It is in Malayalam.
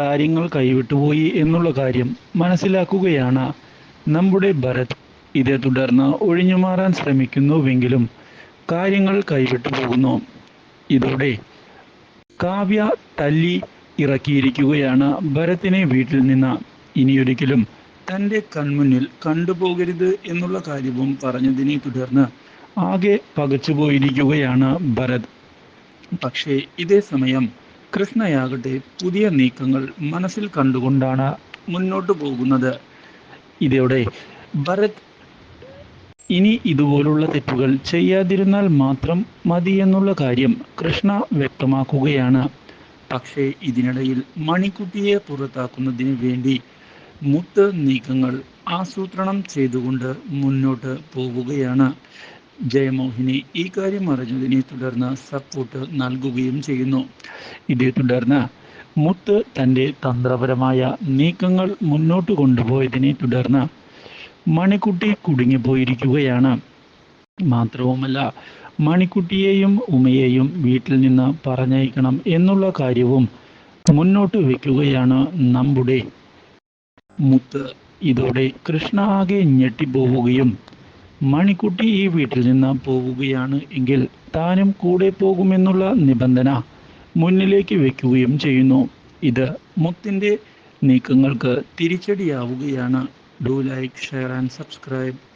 കാര്യങ്ങൾ കൈവിട്ടുപോയി എന്നുള്ള കാര്യം മനസ്സിലാക്കുകയാണ് നമ്മുടെ ഭരത്. ഇതേ തുടർന്ന് ഒഴിഞ്ഞുമാറാൻ ശ്രമിക്കുന്നുവെങ്കിലും കാര്യങ്ങൾ കൈവിട്ടു പോകുന്നു. ഇതോടെ കാവ്യ തല്ലി ഇറക്കിയിരിക്കുകയാണ് ഭരത്തിനെ വീട്ടിൽ നിന്ന്. ഇനിയൊരിക്കലും തന്റെ കൺമുന്നിൽ കണ്ടുപോകരുത് എന്നുള്ള കാര്യവും പറഞ്ഞതിനെ തുടർന്ന് ആകെ പകച്ചുപോയിരിക്കുകയാണ് ഭരത്. പക്ഷേ ഇതേ സമയം കൃഷ്ണയാകട്ടെ പുതിയ നീക്കങ്ങൾ മനസ്സിൽ കണ്ടുകൊണ്ടാണ് മുന്നോട്ട് പോകുന്നത്. ഇതോടെ ഭരത് ഇനി ഇതുപോലുള്ള തെറ്റുകൾ ചെയ്യാതിരുന്നാൽ മാത്രം മതി എന്നുള്ള കാര്യം കൃഷ്ണ വ്യക്തമാക്കുകയാണ്. പക്ഷേ ഇതിനിടയിൽ മണിക്കുട്ടിയെ പുറത്താക്കുന്നതിന് വേണ്ടി മുത്ത് നീക്കങ്ങൾ ആസൂത്രണം ചെയ്തുകൊണ്ട് മുന്നോട്ട് പോവുകയാണ്. ജയമോഹിനി ഈ കാര്യം അറിഞ്ഞതിനെ തുടർന്ന് സപ്പോർട്ട് നൽകുകയും ചെയ്യുന്നു. ഇതേ തുടർന്ന് മുത്ത് തന്റെ തന്ത്രപരമായ നീക്കങ്ങൾ മുന്നോട്ട് കൊണ്ടുപോയതിനെ തുടർന്ന് മണിക്കുട്ടി കുടുങ്ങിപ്പോയിരിക്കുകയാണ് മാത്രവുമല്ല മണിക്കുട്ടിയെയും ഉമയെയും വീട്ടിൽ നിന്ന് പറഞ്ഞയക്കണം എന്നുള്ള കാര്യവും മുന്നോട്ട് വയ്ക്കുകയാണ് നമ്മുടെ മുത്ത്. ഇതോടെ കൃഷ്ണ ആകെ ഞെട്ടിപ്പോവുകയും മണിക്കുട്ടി ഈ വീട്ടിൽ നിന്ന് പോവുകയാണ് എങ്കിൽ താനും കൂടെ പോകുമെന്നുള്ള നിബന്ധന മുന്നിലേക്ക് വെക്കുകയും ചെയ്യുന്നു. ഇത് മുത്തിന്റെ നീക്കങ്ങൾക്ക് തിരിച്ചടിയാവുകയാണ്. Do like share and subscribe